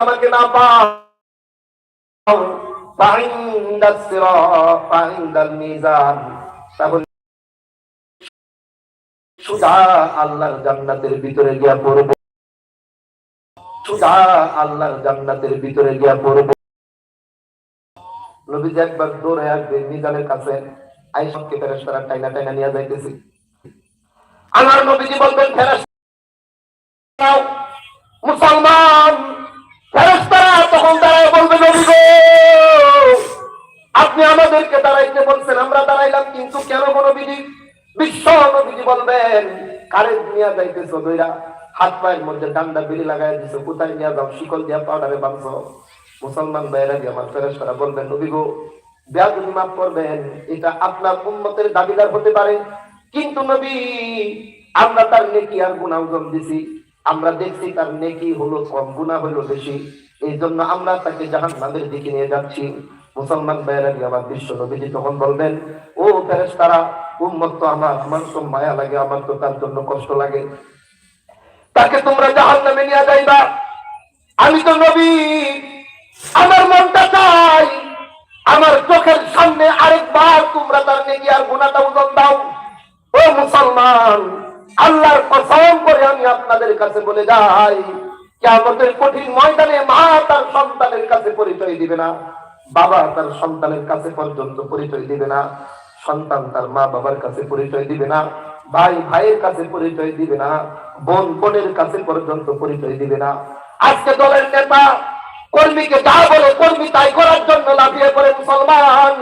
আমাকে না পাও। ফাইন্দাস সিরাত ফাইন্দাল মিজান। তাহলে সুদা আল্লাহর জান্নাতের ভিতরে গিয়া পড়ব। আল্লাহর জান্নাতের ভিতরে গিয়া পড়ব। নবীজি একবার দৌড়ে আসবে মিজানের কাছে। টাইনা টাইনা নিয়ে যাইতেছি। আমার নবীজি বলবেন ফেরেশতা মুসলমান আপনি আমাদেরকে দাঁড়াইতে বলছেন, আমরা দাঁড়াইলাম কিন্তু কেন কোনো বিধি বিশ্ব নবীজি বলবেন কারে নিয়ে যাইতেছো দইরা হাত পায়ের মধ্যে ডান্ডা বিলি লাগাই দিছো, কোথায় নিয়ে যাও, শিকল দিয়া পাউডারে বাঁধছো? মুসলমান ভাইয়েরা দিয়ে আমার ফেরেশতারা বলবেন, নবী গো বেয়াদুনি মাফ করবেন, এটা আপনার উন্মতের দাবিদার হতে পারে। কিন্তু নবী, আমরা তার নেকি আর গুণা ওজন দিছি। আমরা দেখছি তার নেকি হলো কম গুণা হলো বেশি। এই জন্য আমরা তাকে জাহান নামের দিকে নিয়ে যাচ্ছি। মুসলমান ভাইয়েরা আমার বিশ্ব নবীজি তখন বলবেন ও ফেরেস তারা উম্মত তো আমার আমার তো মায়া লাগে, আমার তো তার জন্য কষ্ট লাগে। তাকে তোমরা জাহান নামে নিয়ে যাইবা। আমি তো নবী, আমার মনটা চাই, আমার চোখের সামনে আরেকবার তোমরা তার নেকি আর গুণাটা ওজন দাও। ও মুসলমান, আল্লাহর কসম করে আমি আপনাদের কাছে বলে যাই আমাদের কঠিন ময়দানে মা তার সন্তানের কাছে পরিচয় দিবে না। বাবা তার সন্তানের কাছে পর্যন্ত পরিচয় দিবে না, সন্তান তার মা বাবার কাছে পরিচয় দিবে না, ভাই ভাইয়ের কাছে পরিচয় দিবে না, বোন বোনের কাছে পর্যন্ত পরিচয় দিবে না। আজকে দলের নেতা কর্মীকে যা বলে কর্মী তাই করার জন্য লাফিয়ে পড়ে মুসলমান।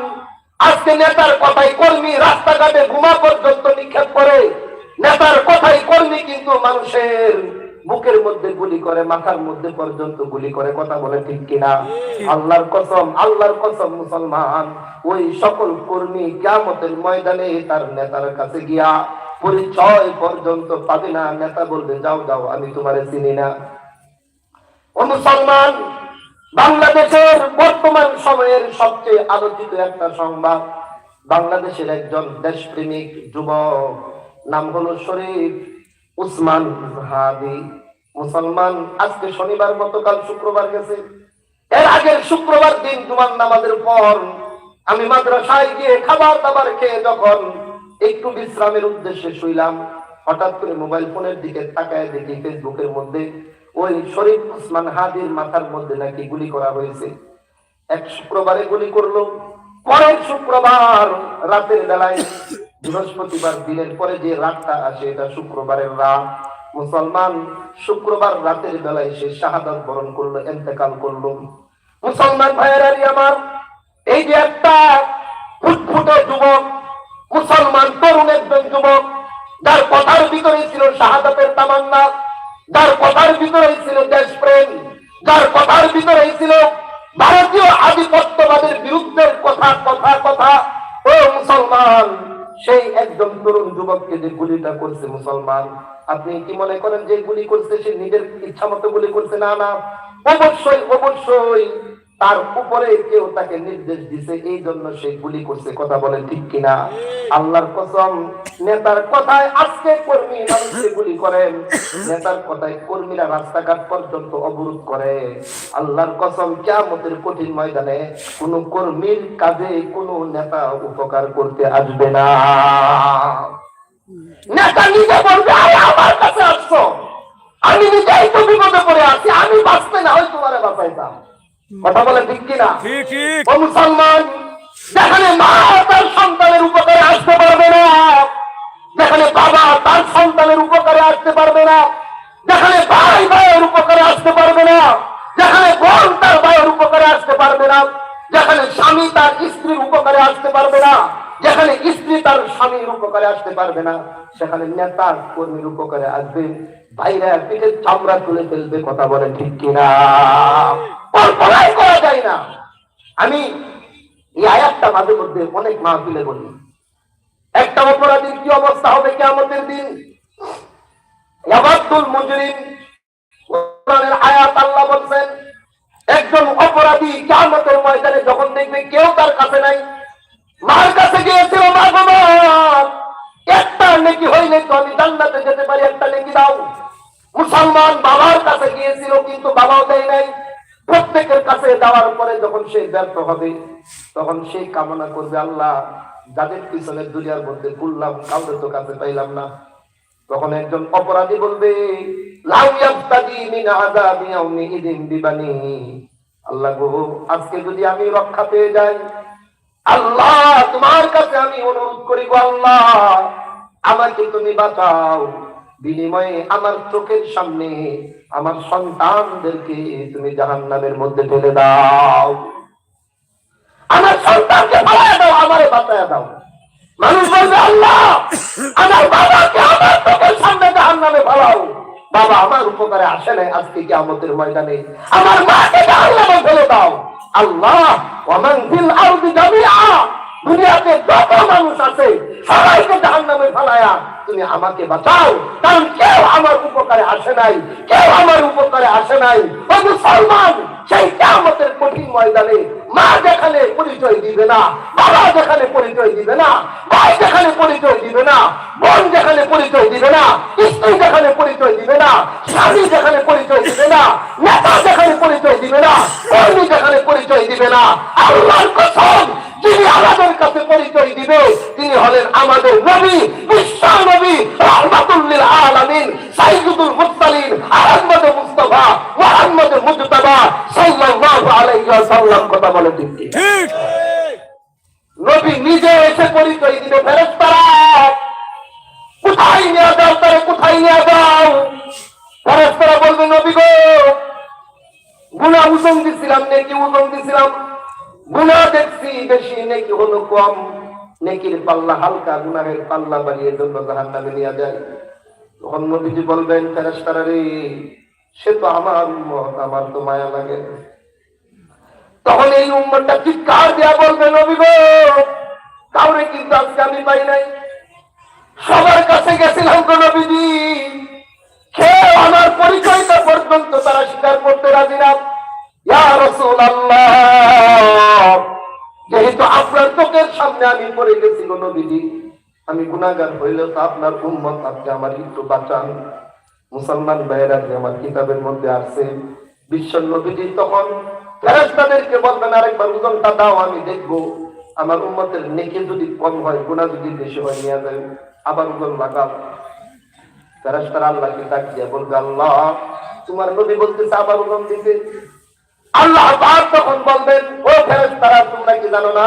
আজকে নেতার কথাই কর্মী রাস্তাঘাটে ঘুমা পর্যন্ত নিক্ষেপ করে, নেতার কথাই কর্মী কিন্তু মানুষের। বুকের মধ্যে গুলি করে, মাথার মধ্যে পর্যন্ত গুলি করে, কথা বলে ঠিক কিনা? আল্লাহর কসম আল্লাহর কসম মুসলমান, ওই সকল কর্মী কিয়ামতের ময়দানে তার নেতার কাছে গিয়া পরিচয় পর্যন্ত পাবে না। নেতা বলবে, যাও যাও, আমি তোমারে চিনি না। ও মুসলমান, বাংলাদেশের বর্তমান সময়ের সবচেয়ে আলোচিত একটা সংবাদ। বাংলাদেশের একজন দেশপ্রেমিক যুবক, নাম হলো শরীফ উসমান হাদি। মুসলমান, আজকে শনিবার, গতকাল শুক্রবার গেছে। এর আগের শুক্রবার দিন, জুমার নামাজের পর আমি মাদ্রাসায় গিয়ে খাবার দাবার খেয়ে যখন একটু বিশ্রামের উদ্দেশ্যে শুইলাম, হঠাৎ করে মোবাইল ফোনের দিকে তাকায় দেখি ফেসবুকের মধ্যে ওই শরীফ উসমান হাদির মাথার মধ্যে নাকি গুলি করা হয়েছে। এক শুক্রবারে গুলি করল। পরের শুক্রবার রাতের বেলায় বৃহস্পতিবার দিনের পরে যে রাতটা আসে, এটা শুক্রবারের রাত। মুসলমান শুক্রবার রাতের বেলায় সে শাহাদাত বরণ করল এতেকাল করল। মুসলমান ভাইয়েরারি আমার, এই যে একটা ফুটফুটে যুবক, মুসলমান তরুণ একজন যুবক যার কথার ভিতরে ছিল শাহাদাতের তামান্না যার কথার ভিতরে ছিল দেশপ্রেম যার কথার ভিতরে ছিল ভারতীয় আধিপত্যবাদের বিরুদ্ধে কথা কথা কথা। ও মুসলমান সেই একজন তরুণ যুবককে যে গুলিটা করছে মুসলমান, আপনি কি মনে করেন যে গুলি করছে সে নিজের ইচ্ছা মতো গুলি করছে? না না। অবশ্যই অবশ্যই। তার উপরে কেউ তাকে নির্দেশ দিছে এই জন্য সে গুলি করছে। কথা বলেন ঠিক কিনা? আল্লাহর কসম, নেতার কথায় আজকে কর্মী মানুষকে গুলি করেন। নেতার কথায় কর্মীরা রাস্তাঘাট পর্যন্ত অবরোধ করে। আল্লাহর কসম, কিয়ামতের কঠিন ময়দানে কোন কর্মীর কাজে কোন নেতা উপকার করতে আসবে না। নেতা নিজে বলবে আমার কাছে আসছো। আমি নিজেই তো বিপদে পড়ে আছি, আমি বাঁচতে না হয় তোমারে বাঁচাইতাম। কথা বলে ঠিক কিনা? ঠিক ঠিক। ও মুসলমান যেখানে মা তার সন্তানের উপকারে আসতে পারবে না যেখানে বাবা তার সন্তানের উপকারে আসতে পারবে না যেখানে ভাই ভাইয়ের উপকারে আসতে পারবে না যেখানে বোন তার ভাইয়ের উপকারে আসতে পারবে না যেখানে স্বামী তার স্ত্রীর উপকারে আসতে পারবে না যেখানে স্ত্রী তার স্বামীর উপকারে আসতে পারবে না, সেখানে নেতা কর্মীর উপকারে আসবে। বাইরে পিঠে চামড়া তুলে ফেলবে, কথা বলে ঠিক কিনা? কল্পনাই করা যায় না। আমি এই আয়াতটা মাঝে মধ্যে অনেক মাহফিলে বলি। একটা অপরাধীর কি অবস্থা হবে কেমতের দিন? ইয়াবাদুল মুজরিম আয়াত আল্লাহ বলছেন, একজন অপরাধী কিয়ামতের ময়দানে যখন দেখবে কেউ তার কাছে নাই, মার যেতে পারি একটা নেকি দাও। মুসলমান বাবার কাছে গিয়েছিল, কিন্তু বাবাও দেয় নাই। প্রত্যেকের কাছে দেওয়ার পরে যখন সে ব্যর্থ হবে, তখন সে কামনা করবে, আল্লাহ, যাদের পিছনে দুনিয়ার মধ্যে ঘুরলাম কাউকে তো কাছে পাইলাম না। তখন একজন অপরাধী বলবে আল্লাহ গো, আজকে যদি আমি রক্ষা পেয়ে যাই, আল্লাহ, তোমার কাছে আমি অনুরোধ করি গো আল্লাহ। আমাকে তুমি বাঁচাও। বিনিময়ে আমার চোখের সামনে আমার সন্তানদেরকে তুমি জাহান্নামের মধ্যে ফেলে দাও। আমার সন্তানকে পালায় দাও, আমারে বাঁচায় দাও। মানুষ বলবে, আল্লাহ, আমার বাবাকে আমার চোখের সামনে জাহান নামে ফালাও। বাবা আমার উপকারে আসে নাই আজকে কি আমাদের ময়দানে। আমার মাকে জাহান নামে ফেলে দাও। আল্লাহ ওমান ফিল আরদি জামিআ। দুনিয়াতে যত মানুষ আছে, সবাইকে জাহান নামে ফেলায়া তুমি আমাকে বাঁচাও। কারণ কেউ আমার উপকারে আসে নাই, কেউ আমার উপকারে আসে নাই। ও মুসলমান, সেই কেমতের কঠিন ময়দানে মা যেখানে পরিচয় দিবে না, বাবা যেখানে পরিচয় দিবে না, ভাই যেখানে পরিচয় দিবে না, বোন যেখানে পরিচয় দিবে না, স্ত্রী যেখানে পরিচয় দিবে না, স্বামী যেখানে পরিচয় দিবে না, নেতা যেখানে পরিচয় দিবে না, কর্মী যেখানে পরিচয় দিবে না, আল্লাহর কসম যিনি আমাদের কাছে পরিচয় দিবে। তিনি হলেন আমাদের নবী বিশ্ব নবী রহমাতুল্লিল আলামিন মুরসালিন আহমদ মুস্তাফা মুহাম্মদ মুজতাবা সাল্লাল্লাহু আলাইহি ওয়াসাল্লাম কথা বলে ঠিক নবী নিজে এসে পরিচয় দিবে ফেরেশতারা। কোথায় নিয়ে যাও তারে কোথায় নিয়ে যাও? ফেরেশতারা বলবে নবী গো গুনা ওজন দিছিলাম নেকি ওজন দিছিলাম। গুনা দেখছি, বেশি নেকি হলো কম। নেকির পাল্লা হালকা, গুনাহের পাল্লা বাড়িয়ে জন্য জাহান নামে নিয়ে যায়। তখন নবীজি বলবেন, ফেরেশতারা রে, সে তো আমার উম্মত, আমার তো মায়া লাগে। তখন এই উম্মতটা চিৎকার দেয়া বলবে, নবী গো, কাউরে কিন্তু আজকে আমি পাই নাই। সবার কাছে গেছিলাম তো নবীজি। কেউ আমার পরিচয়টা পর্যন্ত তারা স্বীকার করতে রাজি না। যেহেতু আপনার চোখের সামনে আমি পড়ে গেছি নবীজি, আমি গুনাহগার হইলেও তো আপনার উম্মত, আপনি আমার একটু বাঁচান। মুসলমান ভাইয়েরা যে আমার কিতাবের মধ্যে আছে বিশ্ব তখন ফেরেশতাদেরকে বলবেন, আরেকবার দাও, আমি দেখব। আমার উম্মতের নেকি যদি কম হয়, গুনাহ যদি বেশি হয়, নিয়ে যায় আবার ওজন লাগাও। ফেরেশতারা আল্লাহকে ডাক দিয়ে বলবে, আল্লাহ, তোমার নবী বলতেছে আবার ওজন দিতে। আল্লাহ তখন বলবেন, ও ফেরেশতারা, তোমরা কি জানো না?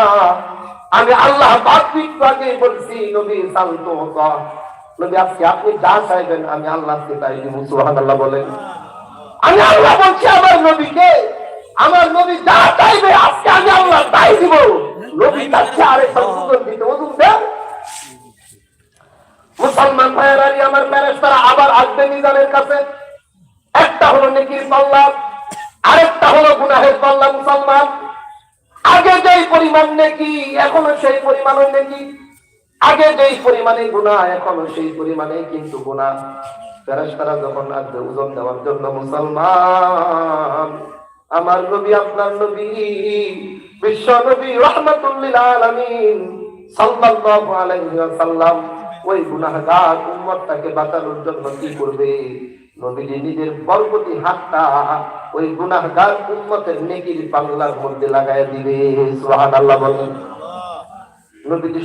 আমি আল্লাহ আগে বলছি, নবী শান্ত নবী আজকে আপনি যা চাইবেন, আমি আল্লাহকে তাই দিব, সুবহানাল্লাহ বলেন। আমি আল্লাহ বলছি, আমার নবীকে, আমার নবী যা চাইবে, আজকে আমি আল্লাহ তাই দিব। নবী চাচ্ছে আরে ওজন দিতে দেন। মুসলমান ভাইয়েরারি আমার ফেরেশতারা আবার আসবে মিজানের কাছে। একটা হলো নেকির পাল্লা আরেকটা হলো গুনাহের পাল্লা মুসলমান। আগে যেই পরিমাণ নেকি, এখনও সেই পরিমাণ নেকি। আগে যেই পরিমাণে গুণা এখনও সেই পরিমাণে কিন্তু গুণা ফেরেশতারা যখন আসবে ওজন দেওয়ার জন্য মুসলমান, আমার নবী, আপনার নবী, বিশ্ব নবী রহমাতুল্লিল আলামিন সাল্লাল্লাহু আলাইহি ওয়াসাল্লাম ওই গুনাহগার উম্মতটাকে বাঁচানোর জন্য কি করবে?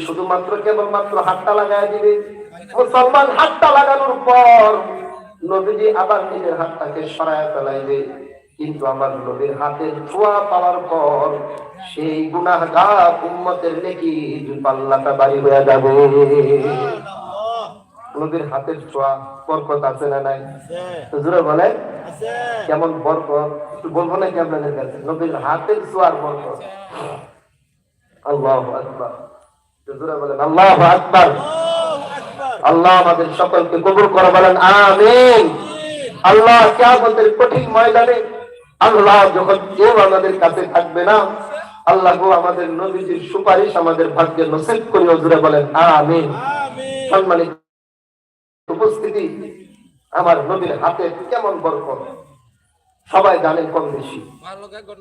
শুধুমাত্র কেবলমাত্র হাতটা লাগায় দিবে। মুসলমান হাতটা লাগানোর পর নবীজি আবার নিজের হাতটাকে সরায় ফেলাইবে। কিন্তু আমার নবীর হাতের ছোঁয়া পাওয়ার পর সেই গুনাহগার উম্মতের নেকি পাল্লাটা বাড়ি হয়ে যাবে। নবীর হাতের ছোঁয়া বরকত আছে না নাই? হুজুরে বলে কেমন বরকত? বলব নাকি আপনাদের কাছে? নবীর হাতের ছোঁয়ার বরকত। আল্লাহ আকবার। হুজুরে বলেন আল্লাহ আকবার। আল্লাহ আমাদের সকলকে কবুল করে বলেন আমিন। আল্লাহ কিয়ামতের কঠিন ময়দানে আল্লাহ যখন কেউ আমাদের কাছে থাকবে না আল্লাহ গো আমাদের নবীজির সুপারিশ আমাদের ভাগ্যে নসিব করে হুজুরে বলেন আমিন। আমিন। সম্মানিত উপস্থিতি আমার নবীর হাতে কেমন বরকত? সবাই জানেন কম বেশি।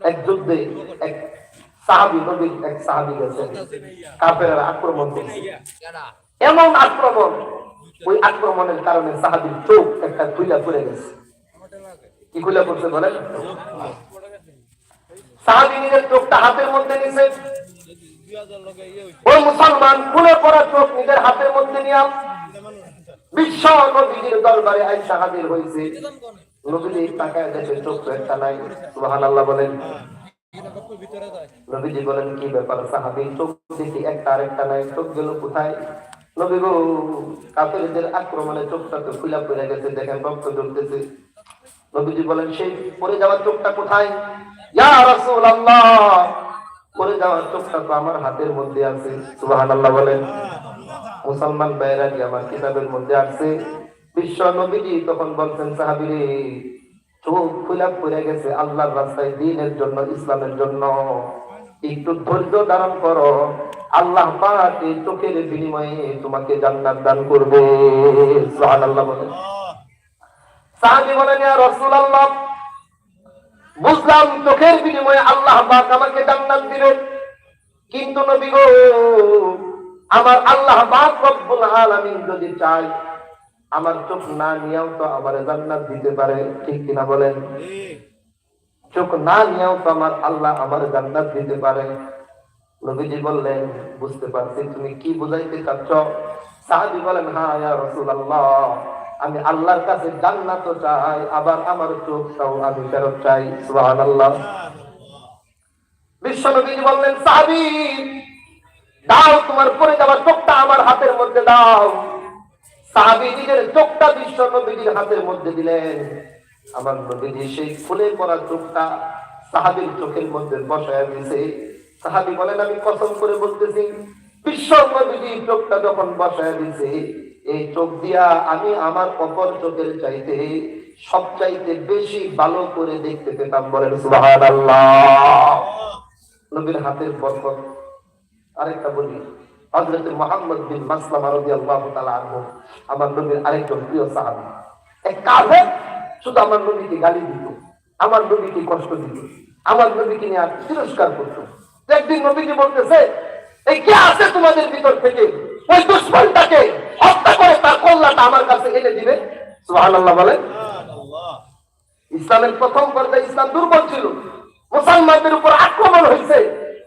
এক যুদ্ধে এক সাহাবি, নবীর এক সাহাবি গেছেন। কাফের আক্রমণ করছে এমন আক্রমণ, ওই আক্রমণের কারণে সাহাবির চোখ একটা খুলে পড়ে গেছে। কি খুলে পড়ছে বলেন? সাহাবি নিজের চোখটা হাতের মধ্যে নিছে। ওই মুসলমান খুলে পড়া চোখ নিজের হাতের মধ্যে নিয়ে কোথায়? গো আক্রমণে চোখটা তো খুলা পড়ে গেছে। দেখেন, রক্ত ঝরতেছে। নবীজি বলেন, সেই পড়ে যাওয়ার চোখটা কোথায়? পড়ে যাওয়ার চোখটা তো আমার হাতের মধ্যে আছে। সুবহানাল্লাহ বলেন। মুসলমান কি আমার কিতাবের মধ্যে আছে? বিশ্ব নবীজি তখন বলছেন, সাহাবিরে, চোখ খুলা পড়ে গেছে আল্লাহর রাস্তায় দিনের জন্য, ইসলামের জন্য। একটু ধৈর্য ধারণ করো। আল্লাহ পাক চোখের বিনিময়ে তোমাকে জান্নাত দান করবে। সুবহানাল্লাহ বলেন। সাহাবী বলেন, ইয়া রাসূলুল্লাহ বুঝলাম চোখের বিনিময়ে আল্লাহ আমাকে জান্নাত দিবেন। কিন্তু নবী গো, আমার আল্লাহ পাক আলামিন যদি চায়, আমার চোখ না নিয়েও তো আমার জান্নাত দিতে পারে, ঠিক কিনা বলেন? চোখ না নিয়েও তো আমার আল্লাহ আমার জান্নাত দিতে পারে। নবীজি বললেন, বুঝতে পারছি, তুমি কি বুঝাইতে চাচ্ছ? সাহাবি বলেন হ্যাঁ ইয়া রাসূলুল্লাহ। আমি আল্লাহর কাছে জান্নাত চাই, আবার আমার চোখটাও আমি ফেরত চাই। সুবহানাল্লাহ। বিশ্ব নবীজি বললেন, সাহাবি, দাও তোমার পরে যাওয়ার চোখটা আমার হাতের মধ্যে দাও। সাহাবি নিজের চোখটা বিশ্ব নবীজির হাতের মধ্যে দিলেন। আমার নবীজি সেই ফুলে পড়া চোখটা সাহাবির চোখের মধ্যে বসায় দিয়েছে। সাহাবি বলেন, আমি কসম করে বলতেছি বিশ্ব নবীজি চোখটা যখন বসায় দিয়েছে এই চোখ দিয়া আমি আমার অপর চোখের চাইতে সব চাইতে বেশি ভালো করে দেখতে পেতাম বলেন নবীর হাতের বরকত। আরেকটা বলি শুধু আমার নবীকে গালি দিত, আমার নবীকে কষ্ট আমার নবীকে নিয়ে আর একদিন নবীজি বলতেছে, এই কে আছে তোমাদের ভিতর থেকে? ওই দুশ্মনটাকে হত্যা করে তার কল্যাণটা আমার কাছে এনে দিবে। সুবহানাল্লাহ বলেন। ইসলামের প্রথম পর্যায়ে ইসলাম দুর্বল ছিল। মুসলমানদের উপর আক্রমণ হয়েছে।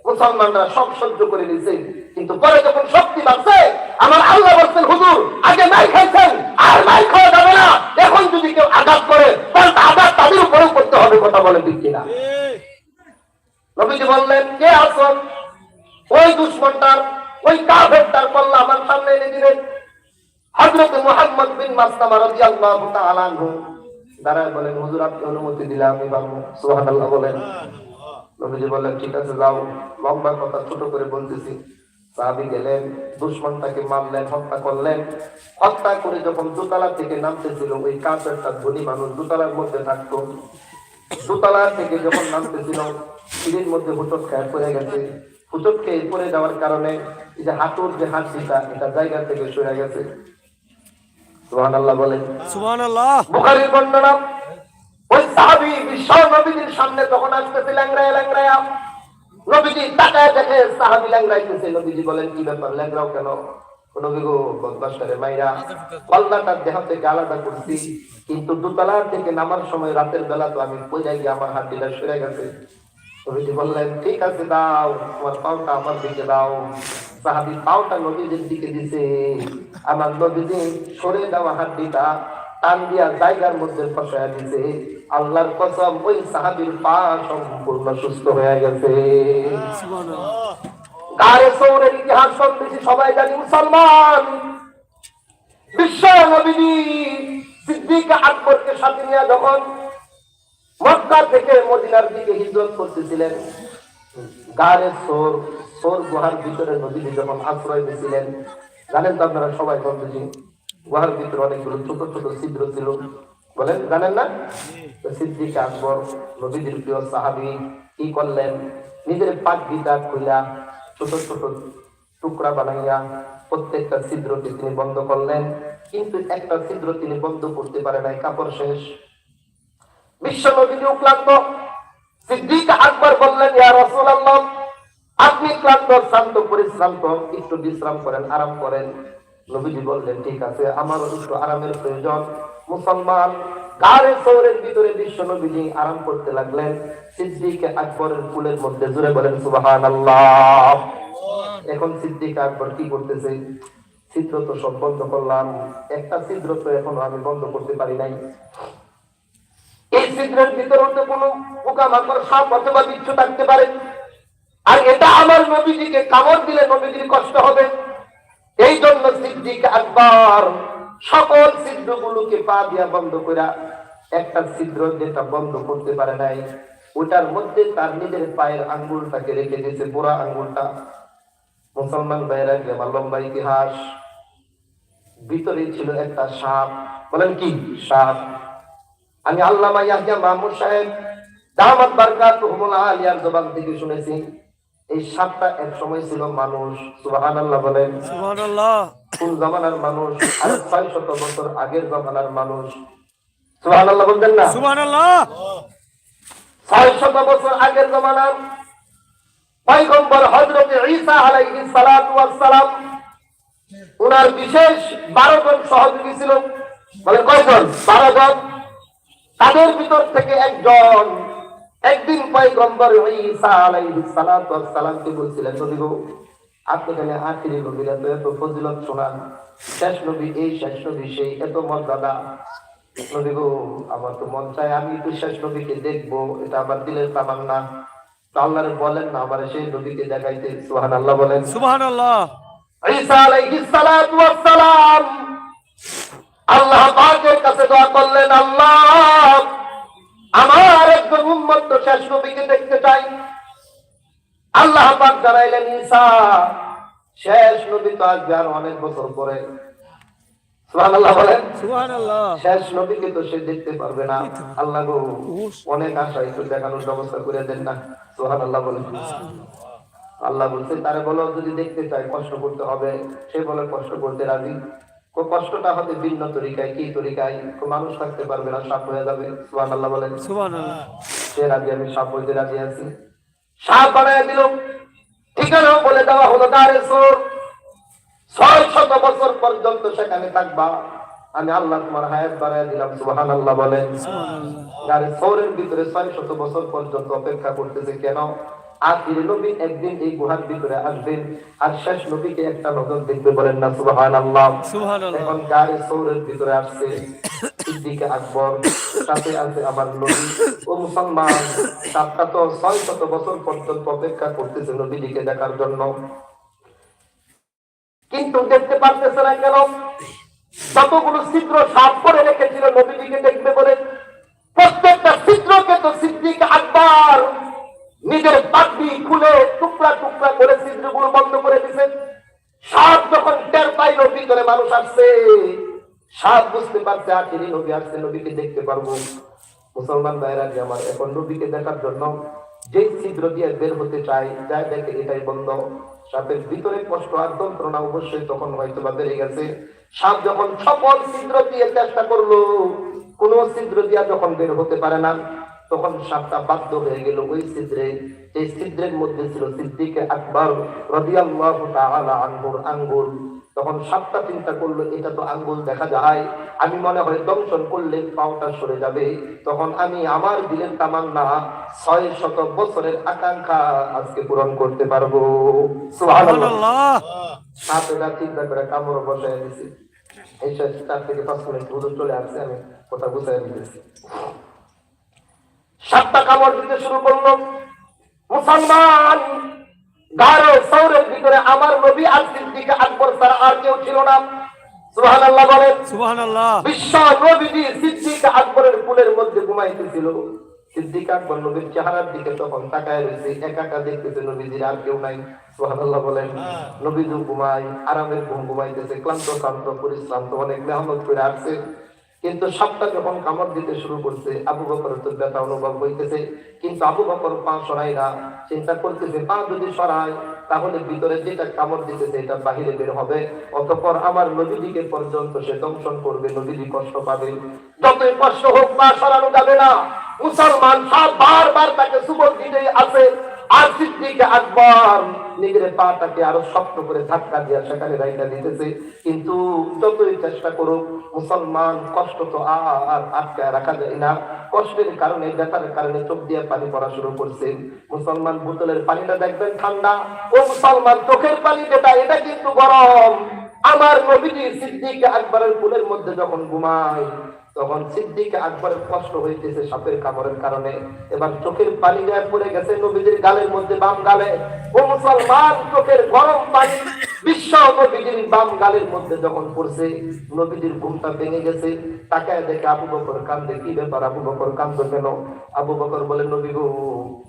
মুসলমানরা সব সহ্য করে নিয়েছে। কিন্তু পরে যখন শক্তি বাড়ছে আমার আল্লাহ বলছেন হুজুর আগে নাই খাইছেন আর নাই খাওয়া যাবে না। এখন যদি কেউ আঘাত করে তাহলে আঘাত তাদের উপরেও করতে হবে কথা বলে ঠিক কিনা? নবীজি বললেন কে আসন ওই দুশ্মনটার ওই কাফেরটার কল্লা আমার সামনে এনে দিলেন হযরত মুহাম্মদ বিন মাসলামা রাদিয়াল্লাহু তাআলা আনহু দাঁড়ায় বলেন, হুজুর, আপনি অনুমতি দিলে আমি পারব সুবহানাল্লাহ বলেন। নবীজি বললেন, ঠিক আছে, যাও। লম্বা কথা, ছোট করে বলতেছি। গেলেন দুশ্মনটাকে মারলেন, হত্যা করলেন। হত্যা করে যখন দোতলা থেকে নামতেছিল, ওই ধনী মানুষ দোতলার মধ্যে থাকতো। দোতলা থেকে যখন নামতেছিল, সিঁড়ির মধ্যে হুচট খেয়ে পড়ে গেছে। হুচট খেয়ে পড়ে যাওয়ার কারণে এই যে হাঁটুর যে হাঁটুটা এটা জায়গা থেকে সরে গেছে। সুবহানাল্লাহ বলেন। সুবহানাল্লাহ। বুখারীর বর্ণনা ওই সাহাবী বিশ্ব নবীজির সামনে তখন আসতেছে ল্যাংড়ায় ল্যাংড়ায়া নবীজি তাকায় দেখে সাহাবী ল্যাংড়াইতেছে। নবীজি বলেন কি ব্যাপার ল্যাংড়াও কেন? নবী গো মাইরা কল্লাটার দেহ থেকে আলাদা করছি। কিন্তু দোতলা থেকে নামার সময় রাতের বেলা তো আমি গিয়ে আমার হাড্ডিটা সরে গেছে। নবীজি বললেন ঠিক আছে দাও তোমার পাওটা আমার দিকে দাও। সাহাবী পাওটা নবীজির দিকে দিছে। আমার নবীজি সরে দেওয়া হাড্ডিটা টান দিয়া জায়গার মধ্যে ফসায় দিছে। আল্লাহর কসম ওই সাহাবীর পা সম্পূর্ণ সুস্থ হয়ে গেছে। গায়ে সৌরের ইতিহাস সন্দেশী সবাই জানি মুসলমান। বিশ্ব নবীজি সিদ্দিক আকবরকে সাথে নিয়ে যখন মক্কা থেকে মদিনার দিকে হিজরত করতেছিলেন। গাড়ে সোর সোর গুহার ভিতরে নদীজি যখন আশ্রয় দিয়েছিলেন জানেন তো আপনারা সবাই বন্ধুজি, গুহার ভিতরে অনেকগুলো ছোট ছোট ছিদ্র ছিল। বলেন, জানেন না? সিদ্দিক আকবর, নবীজির প্রিয় সাহাবি, কি করলেন? নিজের পাক গীতা খুইলা ছোট ছোট টুকরা বানাইয়া প্রত্যেকটা ছিদ্রকে তিনি বন্ধ করলেন। কিন্তু একটা ছিদ্র তিনি বন্ধ করতে পারে নাই, কাপড় শেষ। ক্লান্ত। সিদ্দিক আকবর বললেন আপনি ক্লান্ত শান্ত পরিশ্রান্ত, একটু বিশ্রাম করেন, আরাম করেন। নবীজি বললেন, ঠিক আছে, আমারও একটু আরামের প্রয়োজন। মুসলমান শহরের ভিতরে বিশ্ব নবীজি আরাম করতে লাগলেন। সিদ্দিক আকবরের ফুলের মধ্যে জুড়ে বলেন সুবাহান আল্লাহ এখন সিদ্দিক আকবর কি করতেছে? ছিদ্র তো সব বন্ধ করলাম। একটা ছিদ্র তো এখনও আমি বন্ধ করতে পারি নাই। এই ছিদ্রের ভিতরে তো কোনো পোকামাকড় সাপ অথবা বিচ্ছু থাকতে পারে। আর এটা আমার নবীজিকে কামড় দিলে নবীজির কষ্ট হবে। এই জন্য সিদ্দিক আকবর সকল ছিদ্রগুলোকে পা দিয়া বন্ধ করা একটা ছিদ্র যেটা বন্ধ করতে পারে নাই, ওটার মধ্যে তার নিজের পায়ের আঙ্গুলটাকে রেখে দিয়েছে পুরা আঙ্গুলটা। মুসলমান ভাইয়েরা কি আমার লম্বা ইতিহাস ভিতরে ছিল একটা সাপ। বলেন কি? সাপ। আমি আল্লামা ইয়াহিয়া মাহমুদ সাহেব দামাত বারকাতুহুমুল আলিয়ার জবান থেকে শুনেছি। এই সাপটা এক সময় ছিল মানুষ সুবহানাল্লাহ বলেন। কোন জামানার মানুষ আর ছয় শত বছর আগের জামানার মানুষ। সুবহানাল্লাহ বলবেন না? সুবহানাল্লাহ। ছয় শত বছর আগের জামানার পয়গম্বর হযরত ঈসা আলাইহিস সালাতু ওয়াস সালাম উনার বিশেষ 12 জন সহযোগী ছিল। বলে কয়জন? 12 জন। তাদের ভিতর থেকে একজন একদিন পয়গম্বর ঈসা আলাইহিস সালাতু ওয়াস সালামকে বলছিলেন নবী গো আপনি জানেন আখিরি নবীর এত এত ফজিলত শোনান। শেষ নবী এই শেষ নবী সেই এত মর্যাদা। নবী গো আমার তো মন চায় আমি একটু শেষ নবীকে দেখব এটা আমার দিলের তামান্না তো আল্লাহরে বলেন না আমার সেই নবীকে দেখাইতে সুহান আল্লাহ বলেন। সুবহানাল্লাহ। ঈসা আলাইহিস সালাতু ওয়াস সালাম আল্লাহ পাকের কাছে দোয়া করলেন আল্লাহ আমার একজন উম্মত তো শেষ নবীকে দেখতে চাই। আল্লাহ পাক জানাইলেন ঈসা শেষ নবী তো আসবে আর অনেক বছর পরে। সুবহানাল্লাহ বলেন সুবহানাল্লাহ। শেষ নবীকে তো সে দেখতে পারবে না। আল্লাহ গো অনেক আশা একটু দেখানোর ব্যবস্থা করে দেন না। সোহান আল্লাহ বলেন। আল্লাহ বলছে তারে বলো যদি দেখতে চাই কষ্ট করতে হবে সে বলে কষ্ট করতে রাজি। কষ্টটা হবে ভিন্ন তরিকায় কি তরিকায়? মানুষ থাকতে পারবে না সাপ হয়ে যাবে। সোহান আল্লাহ বলেন সে রাজি আমি সাপ হইতে রাজি আছি। সাপ বানায় দিল। ঠিকানাও বলে দেওয়া হলো সোর ছয় শত বছর পর্যন্ত সেখানে থাকবা। আমি আল্লাহ তোমার হায়াত বাড়ায় দিলাম সুবাহান আল্লাহ বলেন। গাড়ি সৌরের ভিতরে ছয় শত বছর পর্যন্ত অপেক্ষা করতেছে কেন? আখির নবী একদিন এই গুহার ভিতরে আসবেন আর শেষ নবীকে একটা নজর দেখবে বলেন না সুবাহান আল্লাহ এখন গাড়ি সৌরের ভিতরে আসছে সিদ্দিকে আকবর সাথে আছে আমার নবী ও মুসলমান। সাতটা তো ছয় শত বছর পর্যন্ত অপেক্ষা করতেছে নবীজিকে দেখার জন্য। কিন্তু দেখতে পারতেছে না কেন? যতগুলো চিত্র সাফ করে রেখেছিল নবীজিকে দেখবে বলে প্রত্যেকটা ছিদ্রকে তো নিজের পাগড়ি খুলে টুকরা টুকরা করে ছিদ্রগুলো বন্ধ করে দিছেন সাপ যখন টের পাইল, ভিতরে মানুষ আসছে। সাপ বুঝতে পারছে আখিরি নবী আসছে নবীকে দেখতে পারব। মুসলমান ভাইরা যে আমার এখন নবীকে দেখার জন্য যে ছিদ্র দিয়ে বের হতে চাই যাই দেখে এটাই বন্ধ। সাপের ভিতরে কষ্ট আর যন্ত্রণা অবশ্যই তখন হয়তো বা বেড়ে গেছে। সাপ যখন সকল ছিদ্র দিয়ে চেষ্টা করল, কোন ছিদ্র দিয়া যখন বের হতে পারে না। তখন সাপটা বাধ্য হয়ে গেল ওই ছিদ্রে এই ছিদ্রের মধ্যে ছিল সিদ্দিকে আকবর রাদিয়াল্লাহু তাআলা আনহুর আঙ্গুল। তখন সাতটা চিন্তা করল এটা তো আঙ্গুল দেখা যায়। আমি মনে হয় দংশন করলে পাওটা সরে যাবে। তখন আমি আমার দিলের তামান্না ছয় শত বছরের আকাঙ্ক্ষা আজকে পূরণ করতে পারব। সাপ এটা চিন্তা করে কামড় বসায় দিছি। এই চার থেকে পাঁচ মিনিট দূরে চলে আসছে আমি কথা বুঝাই দিতেছি। সাতটা কামড় দিতে শুরু করল। মুসলমান সৌরের ভিতরে আমার নবী আর সিদ্দিকে আকবর ছাড়া আর কেউ ছিল না। সুবহানাল্লাহ বলেন সুবহানাল্লাহ। বিশ্ব নবীজি সিদ্দিক আকবরের কুলের মধ্যে ঘুমাইতেছিল। সিদ্দিক আকবর নবীর চেহারার দিকে তখন তাকায় রয়েছে একা একা দেখতেছে নবীজির আর কেউ নাই। সুবহানাল্লাহ বলেন নবীজি ঘুমাই আরামের ঘুম ঘুমাইতেছে ক্লান্ত ক্লান্ত পরিশ্রান্ত অনেক মেহনত করে আসছে। কিন্তু সাপটা যখন কামড় দিতে শুরু করছে, আবু বকর তো ব্যথা অনুভব হইতেছে। কিন্তু আবু বকর পা সরাই না, চিন্তা করতেছে, পা যদি সরায়, তাহলে ভিতরে যেটা কামড় দিতেছে, এটা বাহিরে বের হবে। অতঃপর আমার নবীজিকে পর্যন্ত সে দংশন করবে নবীজি কষ্ট পাবে। যতই কষ্ট হোক, পা সরানো যাবে না। মুসলমান বারবার তাকে সুবল দিতে আছে। মুসলমান পানি শুরু করছে। মুসলমান বোতলের পানিটা দেখবেন ঠান্ডা। ও মুসলমান, চোখের পানি যেটা, এটা কিন্তু গরম। আমার নবীজি সিদ্দিক আকবরের ফুলের মধ্যে যখন ঘুমায় তখন সিদ্দিক আকবরের কষ্ট হইতেছে সাপের কামড়ের কারণে। এবার চোখের পানি গায়ে পড়ে গেছে নবীজির গালের মধ্যে বাম গালে। ও মুসলমান, চোখের গরম পানি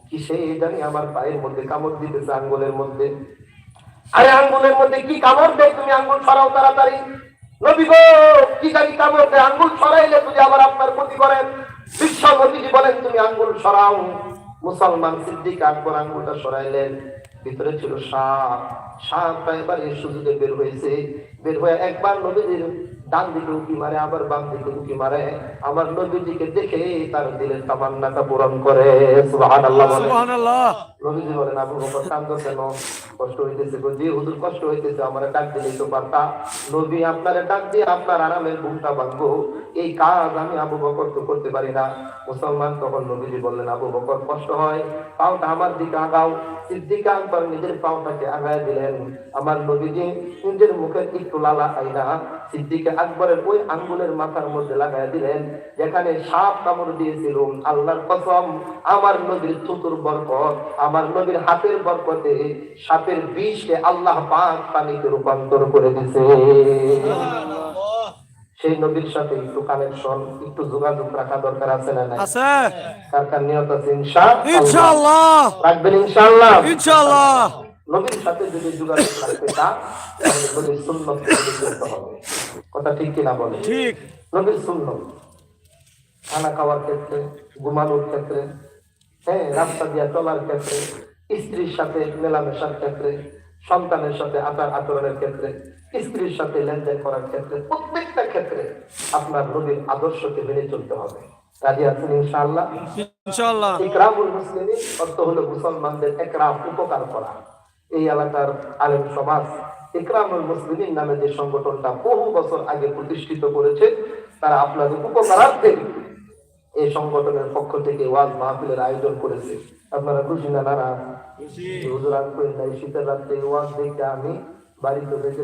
কিসে জানি আমার পায়ের মধ্যে কামড় দিতেছে আঙ্গুলের মধ্যে। আঙ্গুলের মধ্যে কি কামড় দেয় তুমি আঙ্গুল ছড়াও তাড়াতাড়ি। আঙ্গুল আবার আপনার বলেন, তুমি আঙ্গুল সরাও মুসলমান সিদ্দিক আঙ্গুলটা সরাইলেন ভিতরে ছিল সাপ। সাপটা এবার এই সুযোগে বের হয়েছে। বের হয়ে একবার নবীজির ডান দিকে উঁকি মারে আবার বাম দিকে উঁকি মারে। আমার নবীজিকে দেখে তার দিলের তামান্নাটা পূরণ করে। সুবহানাল্লাহ বলে। সুবহানাল্লাহ। নবীজি বলেন আবু বকর কান্দ কেন? কষ্ট হইতেছে যে হুজুর কষ্ট হইতেছে আমার ডাক দিলে তো পারতা নবী আপনারে ডাক দিয়ে আপনার আরামের ঘুমটা ভাঙবো। এই কাজ আমি আবু বকর তো করতে পারি না। মুসলমান তখন নবীজি বললেন, আবু বকর, কষ্ট হয়, পাওটা আমার দিকে আগাও। সিদ্দিকা আকবর নিজের পাওটাকে আগায় দিলেন। আমার নবীজি নিজের মুখে একটু লালা আইনা সিদ্দিকা আকবরের ওই আঙ্গুলের মাথার মধ্যে লাগায় দিলেন, যেখানে সাপ কামড় দিয়েছিল। আল্লাহর কসম, আমার নবীর চতুর বরকত, আমার নবীর হাতের বরকতে সাপের বিষকে আল্লাহ পাক পানিতে রূপান্তর করে দিছে। সেই নবীর সাথে একটু কানেকশন একটু যোগাযোগ রাখা দরকার আছে না নাই? আছে। কার কার নিয়ত আছে? ইনশাআল্লাহ। ইনশাআল্লাহ। রাখবেন ইনশাআল্লাহ। ইনশাআল্লাহ। নবীর সাথে যদি যোগাযোগ রাখতে চান তাহলে নবীর সুন্নত চলতে হবে। কথা ঠিক কিনা বলে ঠিক। নবীর সুন্নত। খানা খাওয়ার ক্ষেত্রে ঘুমানোর ক্ষেত্রে হ্যাঁ রাস্তা দিয়ে চলার ক্ষেত্রে স্ত্রীর সাথে মেলামেশার ক্ষেত্রে সন্তানের সাথে আচার আচরণের ক্ষেত্রে স্ত্রীর সাথে লেনদেন করার ক্ষেত্রে প্রত্যেকটা ক্ষেত্রে আপনার নবীর আদর্শকে মেনে চলতে হবে। রাজি আছেন ইনশাআল্লাহ? ইনশাআল্লাহ। ইকরামুল মুসলিমিন অর্থ হলো মুসলমানদের একরাম উপকার করা। এই এলাকার আলেম সমাজ ইকরামুল মুসলিমিন নামে যে সংগঠনটা বহু বছর আগে প্রতিষ্ঠিত করেছে তারা আপনাদের উপকারার্থে এই সংগঠনের পক্ষ থেকে ওয়াজ মাহফিলের আয়োজন করেছে। আপনারা খুশি না নারা হুজুর আজ শীতের রাত্রে ওয়াজ দেখে আমি বাড়িতে পারছি